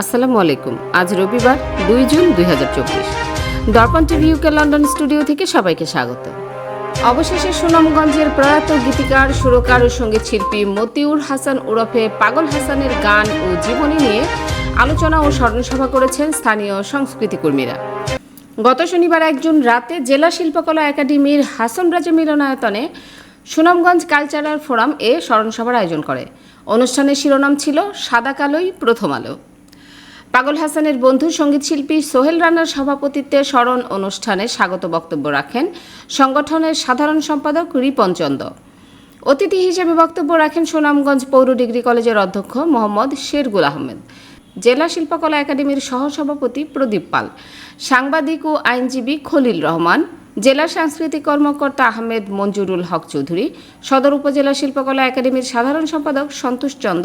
আসসালামু আলাইকুম। আজ রবিবার, দুই জুন, দুই হাজার চব্বিশ। দর্পণ টিভি ইউকে লন্ডন স্টুডিও থেকে সবাইকে স্বাগত। অবশেষে সুনামগঞ্জের প্রয়াত গীতিকার, সুরকার ও সংগীত শিল্পী মতিউর হাসান ওরফে পাগল হাসানের গান ও জীবনী নিয়ে আলোচনা ও স্মরণসভা করেছেন স্থানীয় সংস্কৃতি কর্মীরা। গত শনিবার একজন রাতে জেলা শিল্পকলা একাডেমির হাসন রাজা মিলনায়তনে সুনামগঞ্জ কালচারাল ফোরাম এ স্মরণসভার আয়োজন করে। অনুষ্ঠানের শিরোনাম ছিল সাদা কালোই প্রথম আলো। পাগল হাসানের বন্ধু সঙ্গীতশিল্পী সোহেল রানার সভাপতিত্বে স্মরণ অনুষ্ঠানে স্বাগত বক্তব্য রাখেন সংগঠনের সাধারণ সম্পাদক রিপন চন্দ। অতিথি হিসেবে বক্তব্য রাখেন সুনামগঞ্জ পৌর ডিগ্রি কলেজের অধ্যক্ষ মোহাম্মদ শেরগুল আহমেদ। জেলা শিল্পকলা একাডেমির সহসভাপতি প্রদীপ পাল। সাংবাদিক ও আইনজীবী খলিল রহমান। জেলা সাংস্কৃতিক কর্মকর্তা আহমেদ মঞ্জুরুল হক চৌধুরী। সদর উপজেলা শিল্পকলা একাডেমির সাধারণ সম্পাদক সন্তোষ চন্দ।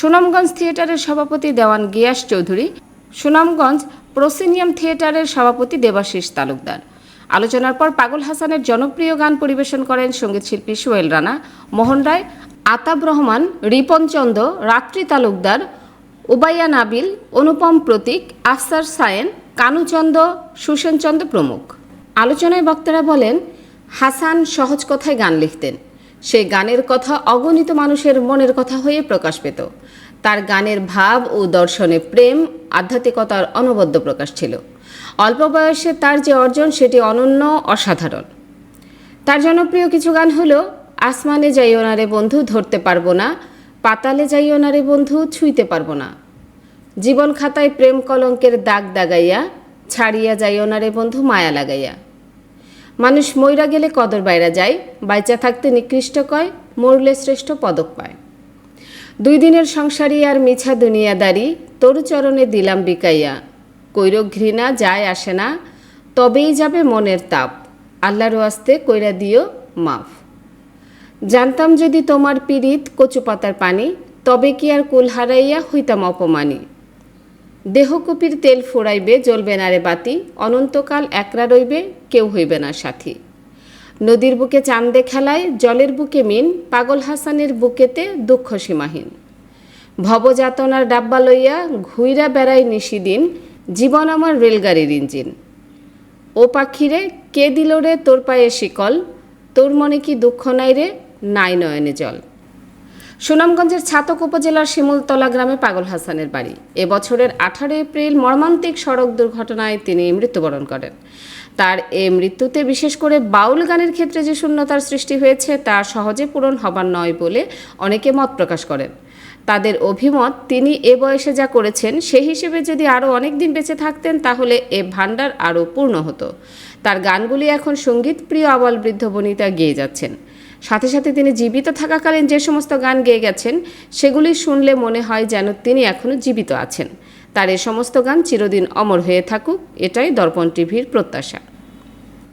সুনামগঞ্জ থিয়েটারের সভাপতি দেওয়ান গিয়াস চৌধুরী, সুনামগঞ্জ প্রসিনিয়াম থিয়েটারের সভাপতি দেবাশিস তালুকদার। আলোচনার পর পাগল হাসানের জনপ্রিয় গান পরিবেশন করেন সঙ্গীতশিল্পী সোহেল রানা, মোহন রায়, আতাব রহমান, রিপন চন্দ, রাত্রি তালুকদার, উবাইয়া নাবিল, অনুপম প্রতীক, আফসার সায়েন কানুচন্দ সুসেনচন্দ প্রমুখ। আলোচনায় বক্তারা বলেন, হাসান সহজ কথায় গান লিখতেন। সেই গানের কথা অগণিত মানুষের মনের কথা হয়ে প্রকাশ পেত। তার গানের ভাব ও দর্শনে প্রেম, আধ্যাত্মিকতার অনবদ্য প্রকাশ ছিল। অল্প বয়সে তার যে অর্জন, সেটি অনন্য, অসাধারণ। তার জনপ্রিয় কিছু গান হলো, আসমানে যাইও না রে বন্ধু, ধরতে পারব না। পাতালে যাইও না রে বন্ধু, ছুঁইতে পারব না। জীবন খাতায় প্রেম কলঙ্কের দাগ দাগাইয়া, ছাড়িয়া যাইও না রে বন্ধু, মায়া লাগাইয়া। মানুষ মইরা গেলে কদর বাইরা যায়, বাইচা থাকতে নিকৃষ্ট কয়, মরলে শ্রেষ্ঠ পদক পায়। দুই দিনের সংসারী আর মিছা দুনিয়াদারি, তোর চরণে দিলাম বিকাইয়া। কৈর ঘৃণা যায় আসে না, তবেই যাবে মনের তাপ। আল্লাহর আস্তে কইরা দিও মাফ। জানতাম যদি তোমার পীড়িত কচু পাতার পানি, তবে কি আর কুল হারাইয়া হইতাম অপমানী দেহকুপির তেল ফোড়াইবে জ্বলবে না রে বাতি। অনন্তকাল একরা রইবে, কেউ হইবে না সাথী। নদীর বুকে চান্দে খেলায়, জলের বুকে মিন, পাগল হাসানের বুকেতে দুঃখ সীমাহীন। ভবযাতনার ডাব্বা লইয়া ঘুইরা বেড়াই নিশিদিন জীবন আমার রেলগাড়ির ইঞ্জিন। ও পাখিরে, কে দিল রে তোর পায়ে শিকল? তোর মনে কি দুঃখ নাই রে? নাই নয়নে জল। সুনামগঞ্জের ছাতক উপজেলার শিমুলতলা গ্রামে পাগল হাসানের বাড়ি। এবছরের আঠারো এপ্রিল মর্মান্তিক সড়ক দুর্ঘটনায় তিনি মৃত্যুবরণ করেন। তার এ মৃত্যুতে বিশেষ করে বাউল গানের ক্ষেত্রে যে শূন্যতার সৃষ্টি হয়েছে, তা সহজে পূরণ হবার নয় বলে অনেকে মত প্রকাশ করেন। তাদের অভিমত, তিনি এ বয়সে যা করেছেন সেই হিসেবে যদি আরও অনেক দিন বেঁচে থাকতেন, তাহলে এ ভাণ্ডার আরও পূর্ণ হতো। তার গানগুলি এখন সংগীত প্রিয় আবাল বৃদ্ধ বনিতা গেয়ে যাচ্ছেন। সাথে সাথে তিনি জীবিত থাকাকালীন যে সমস্ত গান গেয়ে গেছেন, সেগুলি শুনলে মনে হয় যেন তিনি এখনও জীবিত আছেন। তার এ সমস্ত গান চিরদিন অমর হয়ে থাকুক, এটাই দর্পণ টিভির প্রত্যাশা।